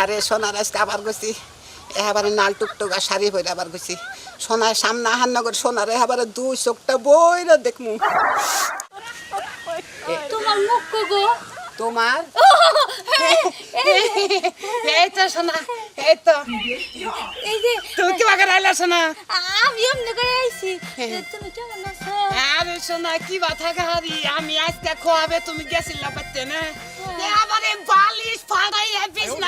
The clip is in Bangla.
আরে সোনার আজকে আবার গেছি এবারে নাল টুকটুকা শাড়ি পরে আবার গেছি। সোনার সামনে আহার নগর সোনার এবারে দুই চোখটা বইরা দেখমু। তোমার মুখ গো? তোমার? এই তো সোনা এই তো। এই যে তুমি কি বাগান আইলা সোনা? আমি এমনি করে আইছি। তুমি কেমন আছো? আরে সোনা কি বাথা গাড়ি আমি আজকে খোয়াবে তুমি গেছিলা পাচ্ছে না? বালিশ ফাড়াইয়া